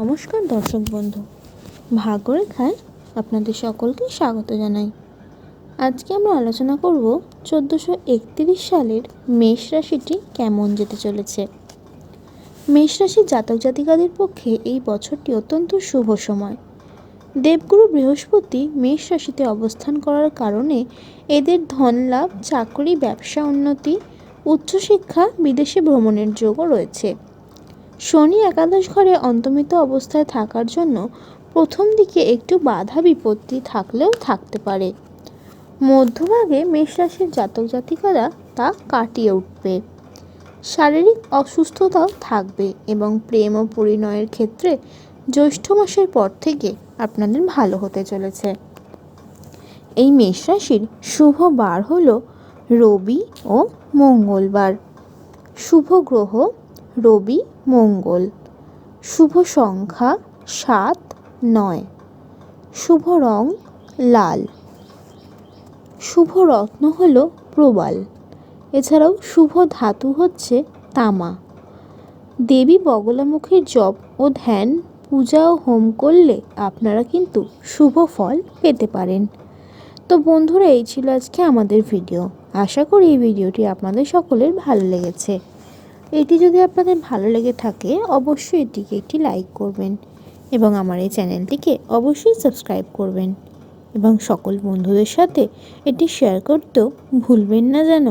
নমস্কার দর্শক বন্ধু ভাগ্যরেখায় আপনাদের সকলকে স্বাগত জানাই। আজকে আমরা আলোচনা করব চোদ্দোশো একত্রিশ সালের মেষ রাশিটি কেমন যেতে চলেছে। মেষ রাশির জাতক জাতিকাদের পক্ষে এই বছরটি অত্যন্ত শুভ সময়। দেবগুরু বৃহস্পতি মেষ রাশিতে অবস্থান করার কারণে এদের ধন লাভ চাকরি, ব্যবসা উন্নতি উচ্চশিক্ষা, বিদেশে ভ্রমণের যোগও রয়েছে। শনি একাদশ ঘরে অন্তমিত অবস্থায় থাকার জন্য প্রথম দিকে একটু বাধা বিপত্তি থাকলেও থাকতে পারে। মধ্যভাগে মেষ রাশির জাতক জাতিকারা তা কাটিয়ে উঠবে। শারীরিক অসুস্থতাও থাকবে এবং প্রেম ও পরিণয়ের ক্ষেত্রে জ্যৈষ্ঠ মাসের পর থেকে আপনাদের ভালো হতে চলেছে। এই মেষ রাশির শুভ বার হল রবি ও মঙ্গলবার। শুভ গ্রহ, রবি, মঙ্গল। শুভ সংখ্যা সাত, নয়। শুভ রং লাল। শুভ রত্ন হল প্রবাল। এছাড়াও শুভ ধাতু হচ্ছে তামা। দেবী বগলামুখীর জপ ও ধ্যান, পূজা ও হোম করলে আপনারা কিন্তু শুভ ফল পেতে পারেন। তো বন্ধুরা, এই ছিল আজকে আমাদের ভিডিও। আশা করি এই ভিডিওটি আপনাদের সকলের ভালো লেগেছে। এটি যদি আপনাদের ভালো লেগে থাকে, অবশ্যই এটিকে একটি লাইক করবেন এবং আমার এই চ্যানেলটিকে অবশ্যই সাবস্ক্রাইব করবেন এবং সকল বন্ধুদের সাথে এটি শেয়ার করতেও ভুলবেন না যেন।